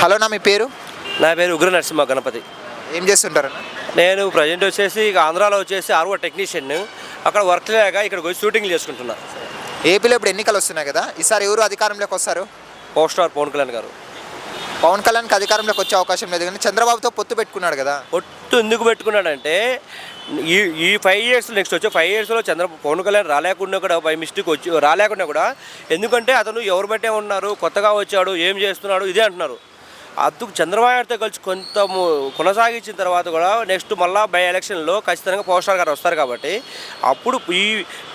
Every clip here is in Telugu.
హలో నా మీ పేరు? నా పేరు ఉగ్ర నరసింహ గణపతి. ఏం చేస్తుంటారు? నేను ప్రజెంట్ వచ్చేసి ఇక ఆంధ్రాలో వచ్చేసి ఆర్వో టెక్నీషియన్. అక్కడ వర్క్ లేక ఇక్కడికి వచ్చి షూటింగ్ చేసుకుంటున్నా. ఏపీలో ఇప్పుడు ఎన్నికలు వస్తున్నాయి కదా? ఈసారి ఎవరు అధికారంలోకి వస్తారు? పవర్ స్టార్ పవన్ కళ్యాణ్ గారు. పవన్ కళ్యాణ్కి అధికారంలోకి వచ్చే అవకాశం లేదు కానీ చంద్రబాబుతో పొత్తు పెట్టుకున్నాడు కదా? ఒట్టు ఎందుకు పెట్టుకున్నాడంటే ఈ ఈ ఫైవ్ ఇయర్స్ నెక్స్ట్ వచ్చే ఫైవ్ ఇయర్స్లో చంద్ర పవన్ కళ్యాణ్ రాలేకుండా కూడా బై మిస్టేక్ వచ్చి రాలేకుండా కూడా ఎందుకంటే అతను ఎవరు బట్టే ఉన్నారు కొత్తగా వచ్చాడు ఏం చేస్తున్నాడు ఇదే అంటున్నారు. అందుకు చంద్రబాబు కలిసి కొంత కొనసాగించిన తర్వాత కూడా నెక్స్ట్ మళ్ళీ బై ఎలక్షన్లో ఖచ్చితంగా పవర్ గారు వస్తారు కాబట్టి అప్పుడు ఈ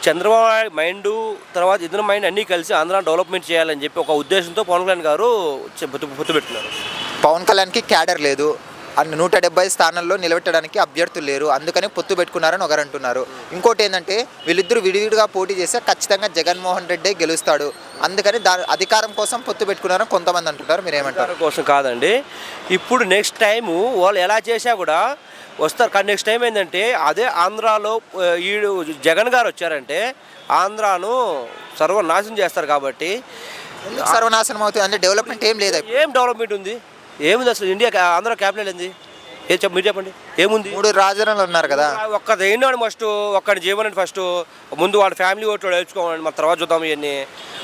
చంద్రబాబు మైండ్ తర్వాత ఇద్దరు మైండ్ అన్నీ కలిసి ఆంధ్ర డెవలప్మెంట్ చేయాలని చెప్పి ఒక ఉద్దేశంతో పవన్ కళ్యాణ్ గారు పొత్తు పొత్తు పవన్ కళ్యాణ్కి క్యాడర్ లేదు. నూట డెబ్బై స్థానాల్లో నిలబెట్టడానికి అభ్యర్థులు లేరు. అందుకని పొత్తు పెట్టుకున్నారని ఒకరు అంటున్నారు. ఇంకోటి ఏంటంటే వీళ్ళిద్దరు విడివిడిగా పోటీ చేస్తే ఖచ్చితంగా జగన్మోహన్ రెడ్డి గెలుస్తాడు. అందుకని దా అధికారం కోసం పొత్తు పెట్టుకున్నారని కొంతమంది అంటుంటారు మీరు ఏమంటారు అధికారం కోసం కాదండి. ఇప్పుడు నెక్స్ట్ టైము వాళ్ళు ఎలా చేసా కూడా వస్తారు. కానీ నెక్స్ట్ టైం ఏంటంటే అదే ఆంధ్రాలో ఈడు జగన్ గారు వచ్చారంటే ఆంధ్రాను సర్వనాశనం చేస్తారు కాబట్టి సర్వనాశనం అవుతుంది? అంటే డెవలప్మెంట్ ఏం లేదా ఏం డెవలప్మెంట్ ఉంది? ఏముంది అసలు? ఇండియా ఆంధ్ర క్యాపిటల్ ఏంది? ఏ చెప్ప మీరు చెప్పండి. ఏముంది? మూడు రాజధానులు ఉన్నారు కదా. ఒక్కది ఏంటండి ఫస్ట్ ఒక్కడి జీవనండి ఫస్ట్ ముందు వాడు ఫ్యామిలీ ఓట్లు నేర్చుకోవాలి మన తర్వాత చూద్దాం ఇవన్నీ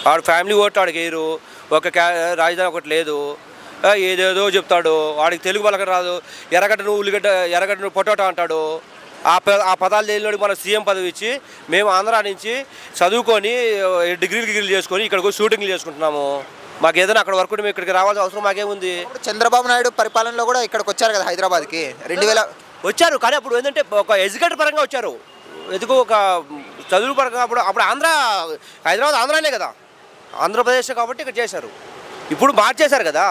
వాడు ఫ్యామిలీ ఓట్లు వాడికి వేయరు ఒక రాజధాని ఒకటి లేదు. ఏదేదో చెప్తాడు. వాడికి తెలుగు పలక రాదు. ఎర్రగడ్డ నువ్వు ఉల్లిగడ్డ ఎర్రగడ్డ నువ్వు పొటాటో అంటాడు. ఆ ఆ పదాలు తెలియనోడికి మనం సీఎం పదవి ఇచ్చి మేము ఆంధ్రా నుంచి చదువుకొని డిగ్రీలు డిగ్రీలు చేసుకొని ఇక్కడికి షూటింగ్లు చేసుకుంటున్నాము. మాకు ఏదైనా అక్కడ వర్క్ మేము ఇక్కడికి రావాల్సిన అవసరం మాకేముంది? ఇప్పుడు చంద్రబాబు నాయుడు పరిపాలనలో కూడా ఇక్కడికి వచ్చారు కదా హైదరాబాద్కి. రెండు వేల వచ్చారు కానీ అప్పుడు ఏంటంటే ఒక ఎడ్యుకేటర్ పరంగా వచ్చారు. ఎందుకు ఒక చదువు పరంగా అప్పుడు అప్పుడు ఆంధ్ర హైదరాబాద్ ఆంధ్రానే కదా. ఆంధ్రప్రదేశ్ కాబట్టి ఇక్కడ చేశారు. ఇప్పుడు మార్చేశారు కదా.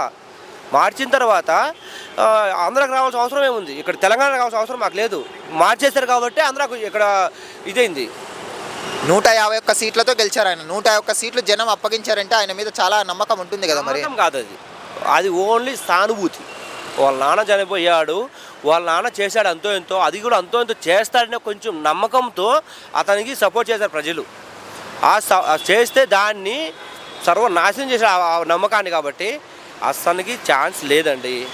మార్చిన తర్వాత ఆంధ్రాకి రావాల్సిన అవసరం ఏముంది? ఇక్కడ తెలంగాణ రావాల్సిన అవసరం మాకు లేదు. మార్చేశారు కాబట్టి ఆంధ్రాకు ఇక్కడ ఇదైంది. నూట యాభై ఒక్క సీట్లతో గెలిచారు ఆయన. నూట ఒక్క సీట్లు జనం అప్పగించారంటే ఆయన మీద చాలా నమ్మకం ఉంటుంది కదా మరి? నమ్మకం కాదు అది. అది ఓన్లీ సానుభూతి. వాళ్ళ నాన్న చనిపోయాడు వాళ్ళ నాన్న చేశాడు అంతో ఎంతో అది కూడా అంతో ఎంతో చేస్తాడనే కొంచెం నమ్మకంతో అతనికి సపోర్ట్ చేశారు ప్రజలు. ఆ స- చేస్తే దాన్ని సర్వనాశనం చేశాడు ఆ- ఆ నమ్మకాన్ని కాబట్టి అతనికి ఛాన్స్ లేదండి.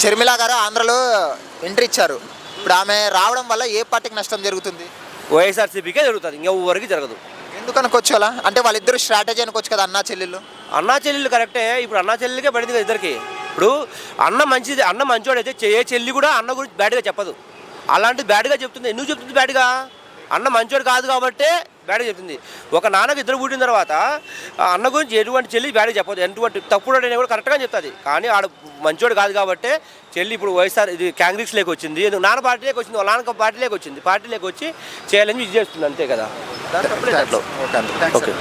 షర్మిల గారు ఆంధ్రలో ఎంట్రీ ఇచ్చారు. ఇప్పుడు ఆమె రావడం వల్ల ఏ పార్టీకి నష్టం జరుగుతుంది? వైఎస్ఆర్సీపీకే జరుగుతుంది. ఇంకెవరికి జరగదు. ఎందుకు అనుకోవచ్చు అలా అంటే వాళ్ళిద్దరు స్ట్రాటజీ అనుకోవచ్చు కదా అన్నా చెల్లెళ్ళు అన్నా చెల్లెలు కరెక్టే. ఇప్పుడు అన్నా చెల్లెలకే పడింది కదా ఇద్దరికి. ఇప్పుడు అన్న మంచిది అన్న మంచోడైతే చె- ఏ చెల్లి కూడా అన్న గురించి బ్యాడ్గా చెప్పదు. అలాంటిది బ్యాడ్గా చెప్తుంది. ఎందుకు చెప్తుంది బ్యాడ్గా? అన్న మంచోడు కాదు కాబట్టే బ్యాడ్గా చెప్తుంది. ఒక నాన్నకు ఇద్దరు పుట్టిన తర్వాత ఆ అన్న గురించి ఎటువంటి చెల్లి బ్యాడ్గా చెప్పదు ఎటువంటి తప్పుడు అయినా కూడా కరెక్ట్గా చెప్తుంది. కానీ ఆడ మంచోడు కాదు కాబట్టి చెల్లి ఇప్పుడు వైఎస్ఆర్ ఇది కాంగ్రెస్ లేక వచ్చింది. నాన్న పార్టీలోకి వచ్చింది వాళ్ళ నాన్న పార్టీలోకి వచ్చింది. పార్టీలోకి వచ్చి చేయాలని ఇది చేస్తుంది. అంతే కదా? దాంట్లో. ఓకే